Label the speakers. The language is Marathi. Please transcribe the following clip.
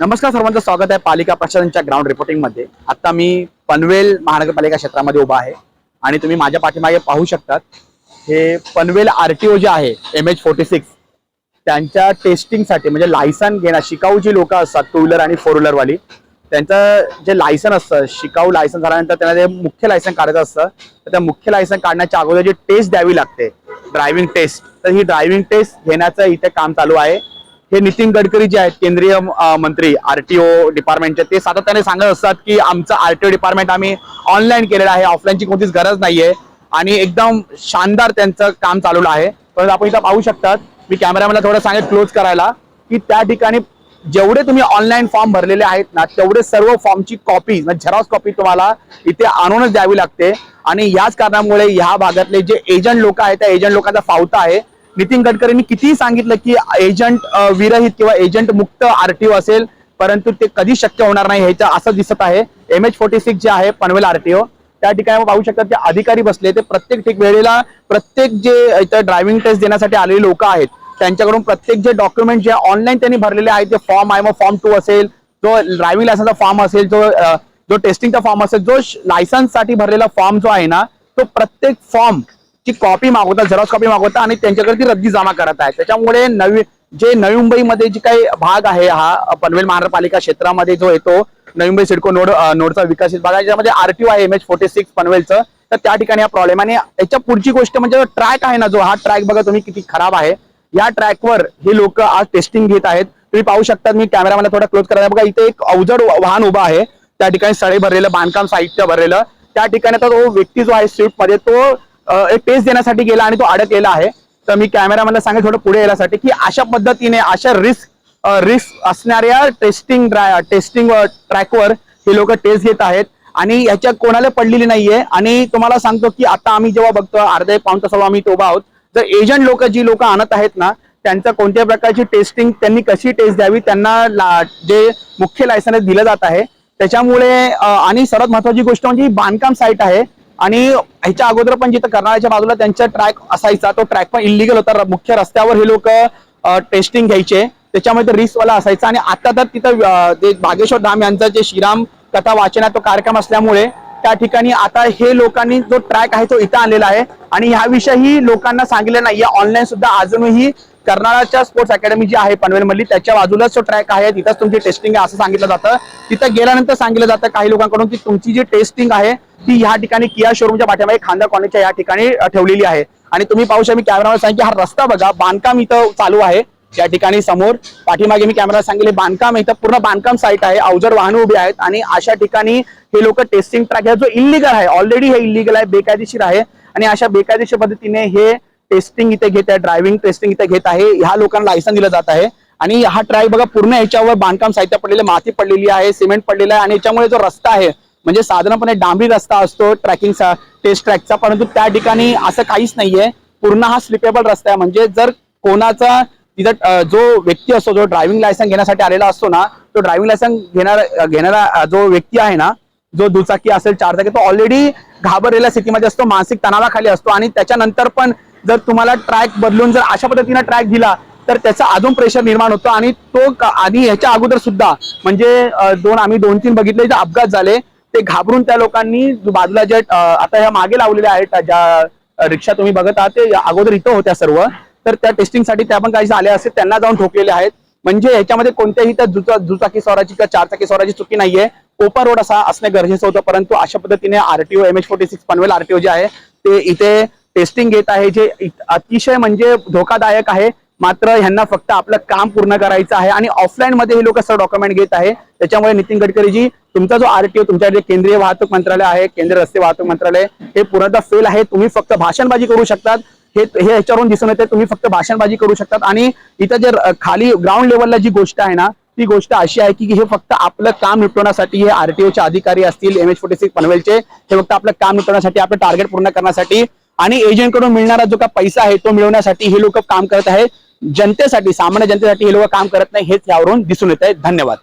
Speaker 1: नमस्कार सर्वांचं स्वागत आहे पालिका प्रशासनच्या ग्राउंड रिपोर्टिंगमध्ये. आता मी पनवेल महानगरपालिका क्षेत्रामध्ये उभा आहे आणि तुम्ही माझ्या पाठीमागे पाहू शकतात हे पनवेल आरटीओ जे आहे एम एच फोर्टी सिक्स त्यांच्या टेस्टिंगसाठी म्हणजे लायसन घेणार शिकाऊ जी लोक असतात टू व्हीलर आणि फोर व्हीलरवाली त्यांचं जे लायसन असतं शिकाऊ लायसन झाल्यानंतर त्यांना ते मुख्य लायसन काढायचं असतं तर त्या मुख्य लायसन काढण्याच्या अगोदर जी टेस्ट द्यावी लागते ड्रायव्हिंग टेस्ट तर ही ड्रायव्हिंग टेस्ट घेण्याचं इथे काम चालू आहे. हे नितीन गडकरी जे आहेत केंद्रीय मंत्री आरटीओ डिपार्टमेंटचे ते सातत्याने सांगत असतात की आमचं आरटीओ डिपार्टमेंट आम्ही ऑनलाईन केलेलं आहे ऑफलाईनची कोणतीच गरज नाहीये आणि एकदम शानदार त्यांचं काम चालू आहे. परंतु आपण इथं पाहू शकतात मी कॅमेरामॅनला थोडं सांगेल क्लोज करायला की त्या ठिकाणी जेवढे तुम्ही ऑनलाईन फॉर्म भरलेले आहेत ना तेवढे सर्व फॉर्मची कॉपी झेरॉक्स कॉपी तुम्हाला इथे आणूनच द्यावी लागते. आणि याच कारणामुळे ह्या भागातले जे एजंट लोक आहेत त्या एजंट लोकांचा फावता आहे. नितीन गडकरींनी कितीही सांगितलं की एजंट विरहित किंवा एजंट मुक्त आरटीओ असेल परंतु ते कधी शक्य होणार नाही ह्याचं असं दिसत आहे. एम एच फोर्टी सिक्स जे आहे पनवेल आरटीओ त्या ठिकाणी पाहू शकतात ते अधिकारी बसले ते प्रत्येक ठिक वेळेला प्रत्येक जे इथं ड्रायव्हिंग टेस्ट देण्यासाठी आलेले लोक आहेत त्यांच्याकडून प्रत्येक जे डॉक्युमेंट जे ऑनलाईन त्यांनी भरलेले आहेत ते फॉर्म आहे मग फॉर्म टू असेल जो ड्रायव्हिंग लायसनचा फॉर्म असेल जो जो टेस्टिंगचा फॉर्म असेल जो लायसन्ससाठी भरलेला फॉर्म जो आहे ना तो प्रत्येक फॉर्म ची कॉपी मागवतात झेरॉक्स कॉपी मागवतात आणि त्यांच्याकडे ती रद्दी जमा करत आहे त्याच्यामुळे नवी जे नवी मुंबईमध्ये जे काही भाग आहे हा पनवेल महानगरपालिका क्षेत्रामध्ये जो येतो नवी मुंबई सिडको नोड नोडचा विकसित भाग आहे ज्यामध्ये आरटीओ आहे एम एच फोर्टी सिक्स पनवेलचं तर त्या ठिकाणी हा प्रॉब्लेम आणि याच्या पुढची गोष्ट म्हणजे ट्रॅक आहे ना जो हा ट्रॅक बघा तुम्ही किती खराब आहे. या ट्रॅकवर हे लोक आज टेस्टिंग घेत आहेत. तुम्ही पाहू शकता मी कॅमेरामध्ये थोडा क्लोज करायला बघा इथे एक अवजड वाहन उभा आहे. त्या ठिकाणी सळे भरलेलं बांधकाम साहित्य भरलेलं. त्या ठिकाणी आता तो व्यक्ती जो आहे स्विफ्टमध्ये तो एक टेस्ट देण्यासाठी गेला आणि तो अडकलेला आहे. तर मी कॅमेरामॅनला सांगेल थोडं पुढे येण्यासाठी की अशा पद्धतीने अशा रिस्क रिस्क असणाऱ्या टेस्टिंग टेस्टिंग ट्रॅकवर हे लोक टेस्ट घेत आहेत. आणि याच्या कोणाला पडलेली नाहीये. आणि तुम्हाला सांगतो की आता आम्ही जेव्हा बघतो अर्धा एक पाऊन तासावर आम्ही तोबा आहोत. जर एजंट लोक जी लोक आणत आहेत ना त्यांचं कोणत्या प्रकारची टेस्टिंग त्यांनी कशी टेस्ट द्यावी त्यांना ला- जे मुख्य लायसन दिलं जात आहे त्याच्यामुळे आणि सर्वात महत्वाची गोष्ट म्हणजे ही बांधकाम साईट आहे. आणि ह्याच्या अगोदर पण जिथं कर्नाळ्याच्या बाजूला त्यांचा ट्रॅक असायचा तो ट्रॅक पण इलिगल होता. मुख्य रस्त्यावर हे लोक टेस्टिंग घ्यायचे. त्याच्यामध्ये रिस्क असायचा. आणि आता तर तिथं बागेश्वर धाम यांचा जे श्रीराम कथा वाचना तो कार्यक्रम असल्यामुळे त्या ठिकाणी आता हे लोकांनी जो ट्रॅक आहे तो इथं आणलेला आहे. आणि ह्याविषयी लोकांना सांगितलं नाहीये. ऑनलाईन सुद्धा अजूनही कर्नाळाच्या स्पोर्ट्स अकॅडमी जी आहे पनवेलमधली त्याच्या बाजूलाच तो ट्रॅक आहे तिथंच तुमची टेस्टिंग आहे असं सांगितलं जातं. तिथं गेल्यानंतर सांगितलं जातं काही लोकांकडून की तुमची जी टेस्टिंग आहे ती ह्या ठिकाणी किया शोरूमच्या पाठीमागे खांदा कॉलेजच्या या ठिकाणी ठेवलेली आहे. आणि तुम्ही पाहू शकता मी कॅमेरावर सांगितलं की हा रस्ता बघा बांधकाम इथं चालू आहे. या ठिकाणी समोर पाठीमागे मी कॅमेरा सांगितले बांधकाम इथं पूर्ण बांधकाम साईट आहे अवजड वाहन उभी आहेत आणि अशा ठिकाणी हे लोक टेस्टिंग ट्रॅक जो इलिगल आहे ऑलरेडी हे इलिगल आहे बेकायदेशीर आहे आणि अशा बेकायदेशीर पद्धतीने हे टेस्टिंग इथे घेत आहे ड्रायव्हिंग टेस्टिंग इथे घेत आहे ह्या लोकांना लायसन दिलं जात आहे आणि हा ट्रॅक बघा पूर्ण याच्यावर बांधकाम साहित्य पडलेलं माती पडलेली आहे सिमेंट पडलेला आहे आणि याच्यामुळे जो रस्ता आहे म्हणजे साधारणपणे डांबरी रस्ता असतो ट्रॅकिंगचा टेस्ट ट्रॅकचा परंतु त्या ठिकाणी असं काहीच नाहीये. पूर्ण हा स्लिपेबल रस्ता आहे म्हणजे जर कोणाचा तिथं जो व्यक्ती असतो जो ड्रायव्हिंग लायसन घेण्यासाठी आलेला असतो ना तो ड्रायव्हिंग लायसन घेणार घेणारा जो व्यक्ती आहे ना जो दुचाकी असेल चारचाकी तो ऑलरेडी घाबरलेल्या स्थितीमध्ये असतो मानसिक तणावाखाली असतो आणि त्याच्यानंतर पण जर तुम्हाला ट्रॅक बदलून जर अशा पद्धतीने ट्रॅक दिला तर त्याचा अजून प्रेशर निर्माण होतो आणि तो आधी आणि ह्याच्या अगोदर सुद्धा म्हणजे दोन आम्ही दोन तीन बघितले जे अपघात झाले ते घाबरून त्या लोकांनी बाजूला जे आता ह्या मागे लावलेल्या आहेत ज्या रिक्षा तुम्ही बघत आहात ते अगोदर इथं होत्या सर्व. तर त्या टेस्टिंगसाठी त्या पण काही झाले असेल त्यांना जाऊन ठोकलेले आहेत. म्हणजे ह्याच्यामध्ये कोणत्याही त्या दुचा दुचाकी स्वराची किंवा चारचाकी स्वराची चुकी नाहीये. ओपन रोड असा असणे गरजेचं होतं परंतु अशा पद्धतीने RTO M H forty six Panvel RTO जे आहे ते इथे टेस्टिंग घेत आहे. जे अतिशय म्हणजे धोकादायक आहे. मात्र ह्यांना फक्त आपलं काम पूर्ण करायचं आहे आणि ऑफलाईन मध्ये हे लोक सर्व डॉक्युमेंट घेत आहे. त्याच्यामुळे नितीन गडकरीजी तुमचा जो आरटीओ तुमच्या जे केंद्रीय वाहतूक मंत्रालय आहे केंद्रीय रस्ते वाहतूक मंत्रालय हे पूर्णतः फेल आहे. तुम्ही फक्त भाषणबाजी करू शकतात. हे हे याच्यावरून दिसून येते तुम्ही फक्त भाषणबाजी करू शकतात. आणि इथं जे खाली ग्राउंड लेवलला जी गोष्ट आहे ना ती गोष्ट अशी आहे की हे फक्त आपलं काम निपटवण्यासाठी हे आरटीओचे अधिकारी असतील एम एच फोर्टी सिक्स पनवेलचे हे फक्त आपलं काम निपटवण्यासाठी आपलं टार्गेट पूर्ण करण्यासाठी आणि एजंटकडून मिळणारा जो का पैसा आहे तो मिळवण्यासाठी हे लोक काम करत आहेत. जनतेसाठी सामान्य जनतेसाठी हे लोक काम करत नाही हेच यावरून दिसून येत आहे धन्यवाद.